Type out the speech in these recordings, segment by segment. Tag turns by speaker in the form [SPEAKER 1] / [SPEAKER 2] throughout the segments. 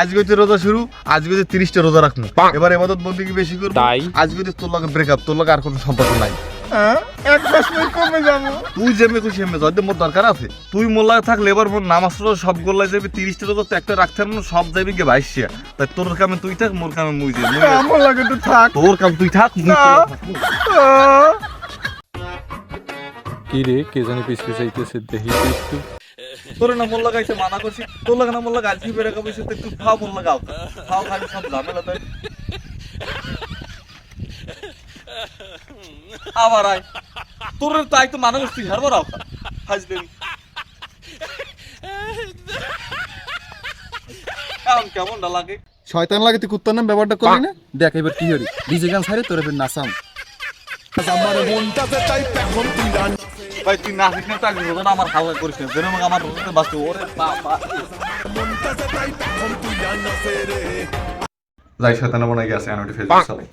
[SPEAKER 1] আজকে হচ্ছে রোজা শুরু আজকে হচ্ছে তিরিশটা রোজা রাখব। এবার এবাদত বন্দি কি বেশি করব
[SPEAKER 2] তাই?
[SPEAKER 1] আজকে হচ্ছে তোর লগে ব্রেকআপ তোর লগে আর কোনো সম্পর্ক নাই।
[SPEAKER 3] হ্যাঁ? যাব?
[SPEAKER 1] তুই যেমনি খুশি এমনি যদি মোর দরকার আছে? তুই মোর থাকলে এবার মোর নামাজ রোজা সব গোল্লাই যাবে তিরিশটা রোজা তো একটা রাখতে না, সব যাবি গে বাইশিয়া তাই তোর কামে তুই থাক মোর কামে মুই
[SPEAKER 3] থাক।
[SPEAKER 1] তোর কাম তুই থাক
[SPEAKER 2] কি রে কে জানি পিছ পিছ দেখি একটু।
[SPEAKER 1] তোর না লাগাইছে মানা করছি। তোর লাগা না লাগা আজকে বেড়ে কাবি সাথে তুই লাগাও খাও খালি সব ঝামেলা তাই আবার আয়। তোর তাই তো মানা করছি হারবার আও এখন লাগে?
[SPEAKER 3] শয়তান লাগে তুই কুত্তার নাম ব্যাপারটা করলি না? দেখ এবার কি হরি ডিজে গান ছাড়ে তোর এবার নাচাম।
[SPEAKER 1] ভাই তুই না শিখলে তো আগে রোজানা আমার হালকা করিস না। যেরকম আমার রোজাতে বাঁচতে ওরে বাবা। যাই শয়তানা মনে গেছে আনোটি ফেসবুক চালাই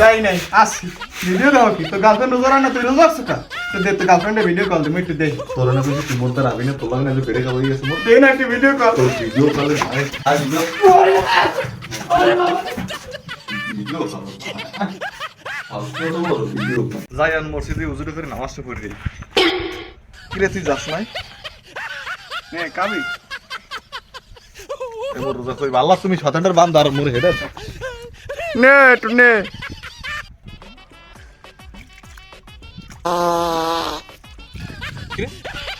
[SPEAKER 3] যাই নাই আসি। ভিডিও দাও কি? তো গার্লফ্রেন্ড রোজা না তুই রোজা আসছো তো দে তো গার্লফ্রেন্ডে ভিডিও কল দিই একটু দেই
[SPEAKER 1] তোর না কিছু তুই বলতে রাবি না তোর না যে বেড়ে খাওয়াই গেছে মোর
[SPEAKER 3] দে না একটু ভিডিও কল
[SPEAKER 1] তোর ভিডিও কলে ভাই ভিডিও যাই আন মসজিদে উজুরে করে নামাজটা পড়ে। দিই কিরে তুই যাস নাই?
[SPEAKER 3] নে কাবি
[SPEAKER 1] এবার রোজা কই আল্লাহ তুমি শতানটার বাম দাঁড় মোর হেডে
[SPEAKER 3] নে একটু নে।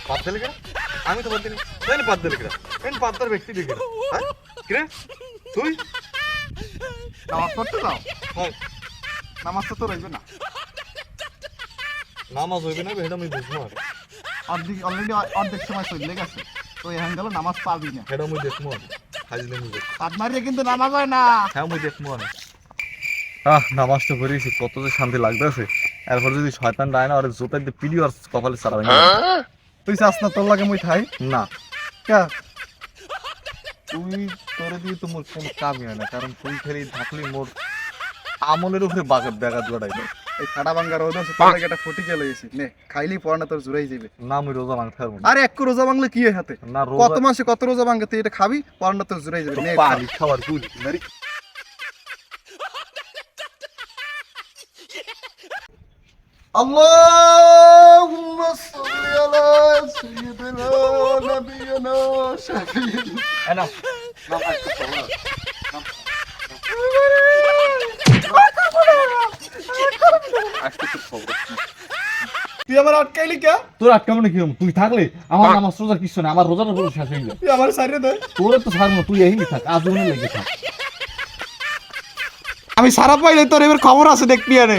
[SPEAKER 1] পাত দিলে কেন? আমি তো পাত দিলি পাত দিলে কেন? কেন পাত দেওয়ার ব্যক্তি দেখে হ্যাঁ? কিরে? তুই?
[SPEAKER 3] নামাজ পড়তে যাও?
[SPEAKER 1] হ্যাঁ।
[SPEAKER 3] নামাজ তো তোর হইবে না।
[SPEAKER 1] নামাজ হইবে না এটা আমি বুঝব আর
[SPEAKER 3] অর্ধেক অলরেডি অর্ধেক সময় চলে গেছে। তো এখন গেল নামাজ পাবি না।
[SPEAKER 1] এটা আমি দেখব হাজলে মুজে
[SPEAKER 3] হাত মারিয়ে কিন্তু নামাজ হয় না।
[SPEAKER 1] হ্যাঁ আমি দেখব আহ নামাজটা করেছি কত যে শান্তি লাগতেছে। এরপর যদি শয়তান ডায় না আর জোতা দিয়ে পিডি আর কপালে না।
[SPEAKER 3] তুই চাস না তোর লাগে মুই খাই
[SPEAKER 1] না।
[SPEAKER 3] কা?
[SPEAKER 1] তুই তোর দিয়ে তো মোর কোনো কামই হয় না কারণ তুই খালি থাকলি মোর আমলের উপরে বাগাত ব্যাঘাত গড়াই
[SPEAKER 3] এই খাড়া ভাঙ্গা রোদ আছে তোর লাগে একটা ফুটি গেল এসি নে খাইলি পর না তোর জুড়াই যাবে
[SPEAKER 1] না আমি রোজা মাংস খাবো না
[SPEAKER 3] আরে এক রোজা ভাঙলে কি হয় হাতে
[SPEAKER 1] না
[SPEAKER 3] কত
[SPEAKER 1] রোজা
[SPEAKER 3] মাসে কত রোজা ভাঙে তুই এটা খাবি পর না তোর জুড়াই যাবে নে খা।
[SPEAKER 1] পানি খাবার তুই মেরি
[SPEAKER 3] اللهم صل على سيدنا نبينا شفيعنا তুই আমার আটকাইলি কে?
[SPEAKER 1] তোর আটকাবো না কি তুই থাকলে আমার নামাজ রোজার কিছু না আমার রোজার পুরো শেষ হয়ে যায়
[SPEAKER 3] তুই আমার সারিয়ে দে।
[SPEAKER 1] তোর তো না, তুই এই থাক আজ লেগে থাক।
[SPEAKER 3] আমি সারা পাইলে তোর এবার খবর আছে দেখবি আরে